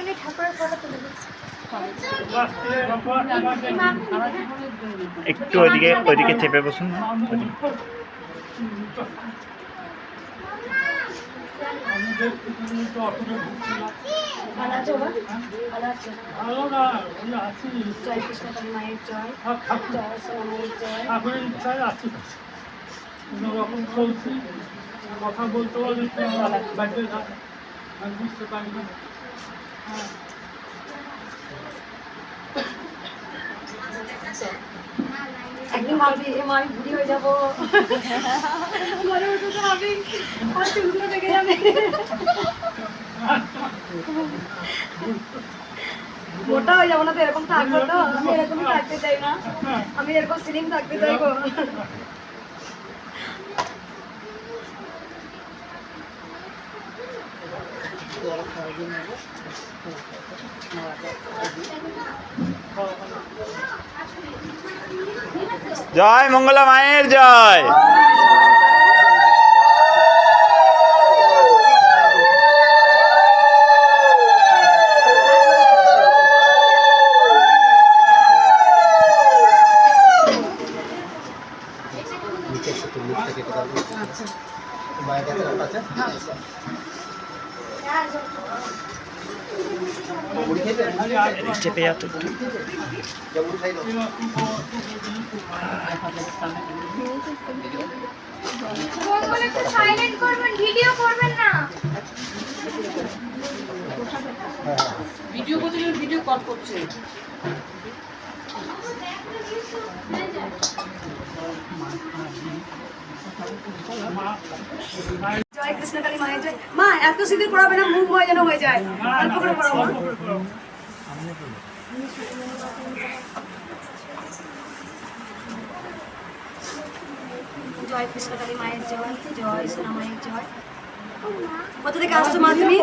এমনি ঠাকুরের ফটো তুলে দিচ্ছি। একটু ওইদিকে ওইদিকে চেপে বসুন না কথা বলতে পারি বাড়িতে বুঝতে পারি না একদিন আমি হয়ে মোটা হয়ে যাব না তো, এরকম থাকব তো? আমি এরকমই থাকতে চাই না। আমি এরকম সিলিং থাকতে চাইব। জয় মঙ্গলা মায়ের জয়। চেপে যাও তো একটু। ভিডিও করবেন না। ভিডিও করতে ভিডিও কল করছে। জয় কৃষ্ণকালী মায়ের জয়। মা এত সিঁদুর পড়াবে না মুখ ভয় যেন হয়ে যায়। অল্প করে পড়াবো জয় কৃষ্ণকালী মায়ের জয় জয় সোনা মায়ের জয়। কোথা থেকে আসছো মা তুমি?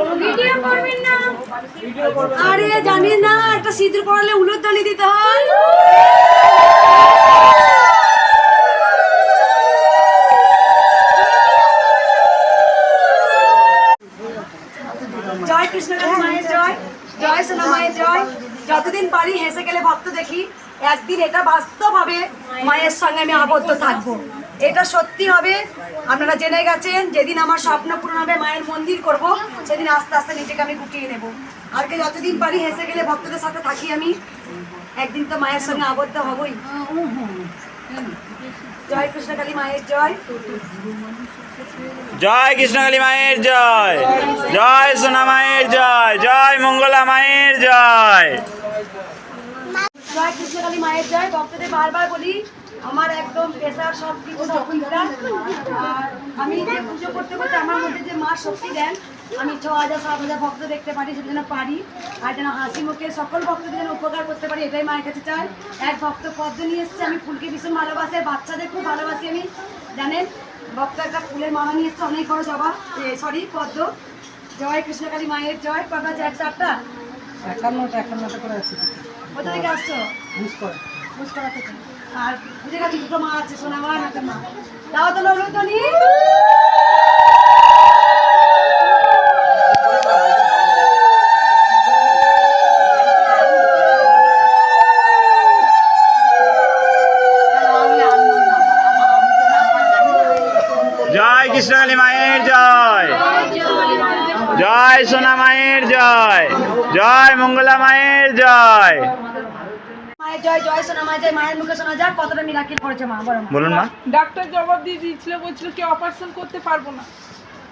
আরে জানি না একটা সিঁদুর পড়ালে উলুর দানি দিতে হয়। জয় কৃষ্ণকালী মায়ের জয় জয় সোনা মায়ের জয়। যতদিন পারি হেসে গেলে ভক্ত দেখি একদিন এটা বাস্তবভাবে মায়ের সঙ্গে আমি আবদ্ধ থাকব। এটা সত্যি হবে। আপনারা জেনে গেছেন যেদিন আমার স্বপ্ন পূরণ হবে মায়ের মন্দির করব সেদিন আস্তে আস্তে নিজেকে আমি গুটিয়ে নেব। আর কে যতদিন পারি হেসে গেলে ভক্তদের সাথে থাকি আমি। একদিন তো মায়ের সঙ্গে আবদ্ধ হবই। জয় কৃষ্ণকালী মায়ের জয়। জয় কৃষ্ণকালী মায়ের জয়। জয় সোনা মায়ের জয়। জয় মঙ্গলা মায়ের জয়। জয় কৃষ্ণকালী মায়ের জয়। ভক্তদের বারবার বলি আমার একদম প্রেশার সব কিছু আর আমি যে পুজো করতে করতে আমার মধ্যে যে মা শক্তি দেন আমি ছ হাজার সাত হাজার ভক্ত দেখতে পারি সেটা যেন পারি। আর যেন হাসি মুখে সকল ভক্তদের যেন উপকার করতে পারি এটাই মায়ের কাছে চাই। এক ভক্ত পদ্ম নিয়ে এসছে আমি ফুলকে ভীষণ ভালোবাসি বাচ্চাদের খুব ভালোবাসি আমি। জানেন ভক্ত একটা ফুলের মালা নিয়ে এসছে অনেক বড় জবা সরি পদ্ম। জয় কৃষ্ণকালী মায়ের জয় কটা একশো আটটা একান্নটা একান্নটা করে আছে কোথা থেকে আসছো? মুস্করা থেকে। জয় কৃষ্ণকালী মায়ের জয়। জয় সোনা মায়ের জয়। জয় মঙ্গলা মায়ের জয়। জয় জয় সোনা মায়ের জয় মায়ের মুখে শোনা যাক কতটা মিরাকিল করেছে মা বলো বলুন মা। ডাক্তার জবাব দিয়ে দিয়েছিল বলছিল কি অপারেশন করতে পারব না।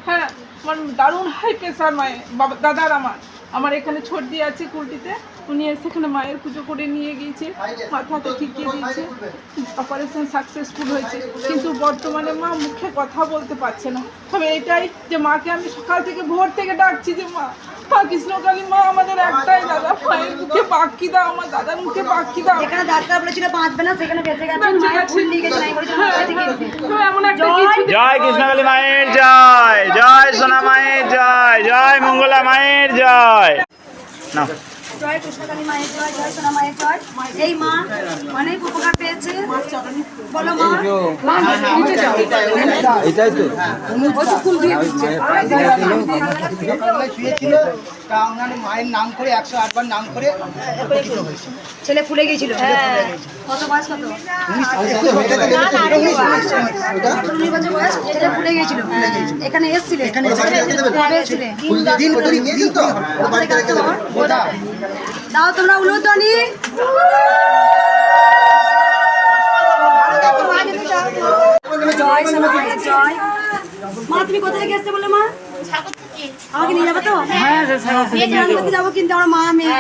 হ্যাঁ আমার দারুণ হাই প্রেশার মায়ের বাবা দাদার আমার। আমার এখানে ছর্দি আছে কুলটিতে উনি এসে এখানে মায়ের পুজো করে নিয়ে গিয়েছে মাথাতে ঠিকিয়ে দিয়েছে। অপারেশন সাকসেসফুল হয়েছে। কিন্তু বর্তমানে মা মুখে কথা বলতে পারছে না। তবে এটাই যে মাকে আমি সকাল থেকে ভোর থেকে ডাকছি যে মা মা মা আমাদের একটাই দাদা মায়ের মুখে পাখি দাও আমার দাদার মুখে পাখি দাও। যেখানে ডাক্তার বলেছিল বাঁচবে না সেখানে বেঁচে গেছে। মায়ের ফুল নিয়ে গেছে নাই বলেছিল মাথা থেকে। দিতে। তো এমন একটা জয় কিছু জয় কৃষ্ণকালী মায়ের জয় জয় সোনা মায়ের জয় জয় মঙ্গলা মায়ের জয়। না জয় কৃষ্ণকালী মায়ের জয় জয় সোনা মায়ের জয় এই মা অনেক উপকার পেয়েছে বলো মা। এটাই তো মায়ের নাম করে একশো আটবার নাম করে ছেলে ফুলে গেছিল কত বয়স কত উনিশ বছর বয়স ছেলে ফুলে গেছিল এখানে এসছিলে এখানে এসে দিন তো বাড়িতে রেখে দেবো ওটা দাও তোমরা উলুধ্বনি জয় জয়। মা তুমি কোথা থেকে এসছো বলে মা? আমাকে নিয়ে যাবে তো? হ্যাঁ যাব কিন্তু আমার মা মেয়ে।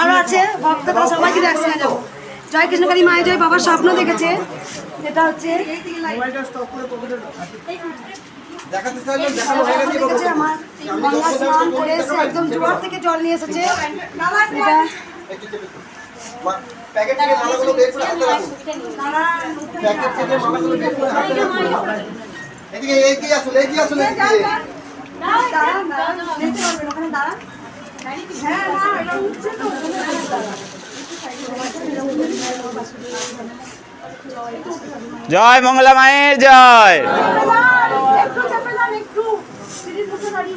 আরও আছে সবাইকে একসঙ্গে যাব। জয় মায়ের জয় বাবার স্বপ্ন দেখেছে। যেটা হচ্ছে দেখেছে আমার গঙ্গা স্নান করে এসে একদম জোয়ার থেকে জল নিয়ে এসেছে। এটা প্যাকেট থেকে মালাগুলো বের করে হাতে রাখুন। প্যাকেট থেকে মালাগুলো বের করে হাতে রাখুন। এদিকে এগিয়ে আসুন এগিয়ে আসুন এদিকে। দাঁড়া, দাঁড়া, নিতে পারবেন, ওখানে দাঁড়া। হ্যাঁ, না, এটা উঠছে তো, জয় মঙ্গলা মায়ের জয় একটু চেপে যান, একটু। সিঁড়ির মুখে দাঁড়িয়ে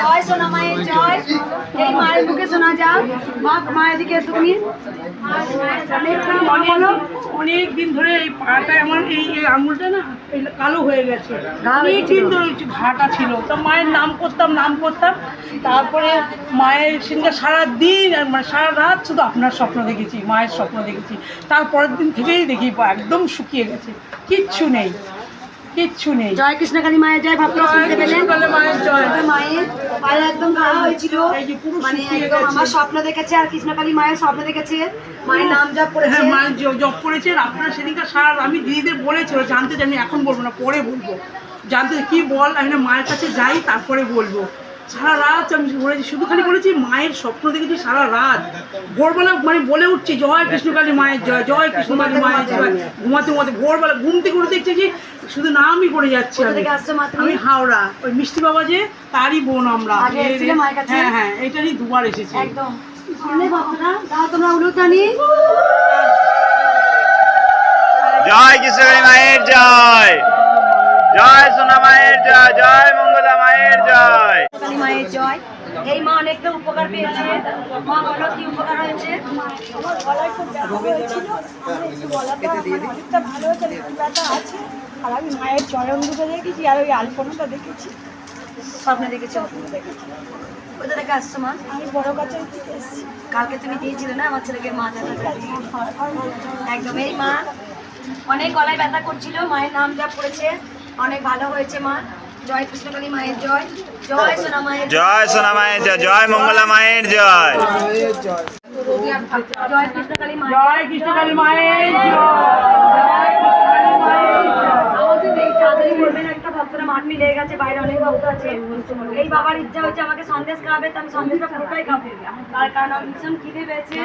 জয় সোনা মায়ের জয়। এই মায়ের শোনা মা মায়ের দিকে তুমি। অনেক দিন ধরে এই পাটা আমার এই আঙুলটা না কালো হয়ে গেছে। অনেক দিন ধরে ঘাটা ছিল। তো মায়ের নাম করতাম নাম করতাম। তারপরে মায়ের সঙ্গে সারা দিন আর মানে সারা রাত শুধু আপনার স্বপ্ন দেখেছি মায়ের স্বপ্ন দেখেছি। তারপরের দিন থেকেই দেখি পা একদম শুকিয়ে গেছে। কিচ্ছু নেই। কিচ্ছু নেই। জয় কৃষ্ণকালী মায়ের জয় ভক্তরা শুনতে পেলেন মায়ের পায়ে একদম হয়েছিল। মানে একদম আমার স্বপ্ন দেখেছে আর কৃষ্ণকালী মায়ের স্বপ্ন দেখেছে। মায়ের নাম জপ করেছে। হ্যাঁ মায়ের জপ আপনারা সেদিনকার সারা আমি দিদিদের বলেছিল জানতে জানি এখন বলব না পরে বলব। জানতে কি বল? আমি না মায়ের কাছে যাই তারপরে বলব। সারা রাত আমি বলেছি শুধু খালি বলেছি মায়ের স্বপ্ন দেখেছি সারা রাত। ভোরবেলা মানে বলে উঠছি জয় কৃষ্ণকালী মায়ের জয় জয় কৃষ্ণকালী মায়ের জয়। ঘুমাতে ঘুমাতে। ভোরবেলা ঘুম থেকে উঠে দেখছি যে শুধু নামই করে যাচ্ছি আমি। হাওড়া ওই মিষ্টি বাবা যে তারই বোন আমরা? হ্যাঁ হ্যাঁ এটারই দুবার এসেছি। একদম। জয় কৃষ্ণকালী মায়ের জয়। জয় সোনা মায়ের জয় জয় মঙ্গলা মায়ের জয়। জয়। এই মা অনেকটা উপকার পেয়েছে। মা বলো কি উপকার হয়েছে? আমার গলায় খুব ব্যথা হয়েছিল আমি একটু গলাটা মানে অনেকটা ভালো হয়েছে আর ব্যথা আছে। আর আমি মায়ের চরণ দুটো দেখেছি আর ওই আলপনাটা দেখেছি। স্বপ্নে দেখেছ? কোথা থেকে আসছো মা? আমি বড় এসেছি। কালকে তুমি দিয়েছিলে না আমার ছেলেকে? মা একদম। এই মা অনেক গলায় ব্যথা করছিল মায়ের নাম জপ করেছে। অনেক ভালো হয়েছে মা। জয় কৃষ্ণকালী মায়ের জয় জয় সোনা মায়ের জয়। সোনা মায়ের জয় জয় মঙ্গলা মায়ের জয়। জয় কৃষ্ণকালী মায়ের জয় কৃষ্ণকালী মায়ের জয় আমাদের এই তাড়াতাড়ি বলবেন একটা ভক্তরা মাঠ মিলে গেছে বাইরে অনেক ভক্ত আছে। এই বাবার ইচ্ছা হচ্ছে আমাকে সন্দেশ খাওয়াবে তো আমি সন্দেশটা পুরোটাই খাব। তার কারণ আমার ভীষণ খিদে পেয়েছে।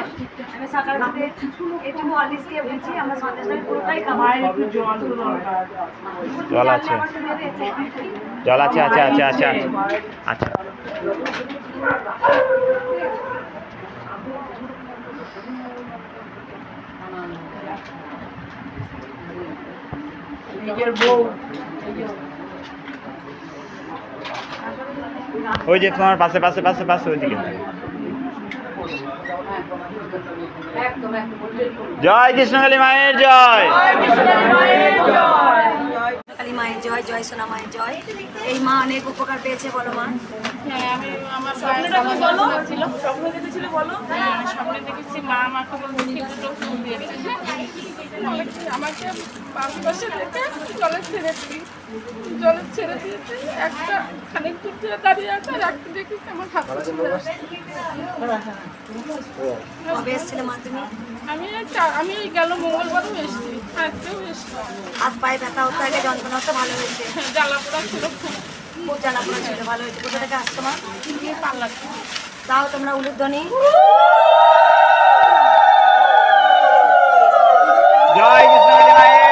আমি সকাল থেকে একটু হরলিক্স খেয়ে বলছি আমরা সন্দেশটা পুরোটাই খাব। জল তো দরকার। জল আছে। জল আছে আছে আছে আছে। আচ্ছা। নিজের বউ। ওই যে তোমার পাশে পাশে পাশে পাশে ওইদিকে। জয় কৃষ্ণকালী মায়ের জয়। কালী মায়ের জয় জয় সোনা মায়ের জয়। এই মা অনেক উপকার পেয়েছে, বলো মা। হ্যাঁ স্বপ্নে দেখেছি মা আমাকে বলছে দুটো ফুল দিয়েছে। আমাকে বাম পাশে রেখে জলে ছেড়ে দিই জলে ছেড়ে দিয়েছে একটা খানিক দূর দাঁড়িয়ে আছে আর একটা দেখি আমার হাত আমি চা- আমি গেল মঙ্গলবারও এসেছি আজকেও এসেছি। হাত পায়ে ব্যথা হতো আগে যন্ত্রণা হতো ভালো হয়েছে। জ্বালা পোড়া ছিল খুব। জ্বালা ছিল ভালো হয়েছে। কোথা থেকে আসতো মা? পাল্লা তাও তোমরা উলুধ্বনি জয় মায়ের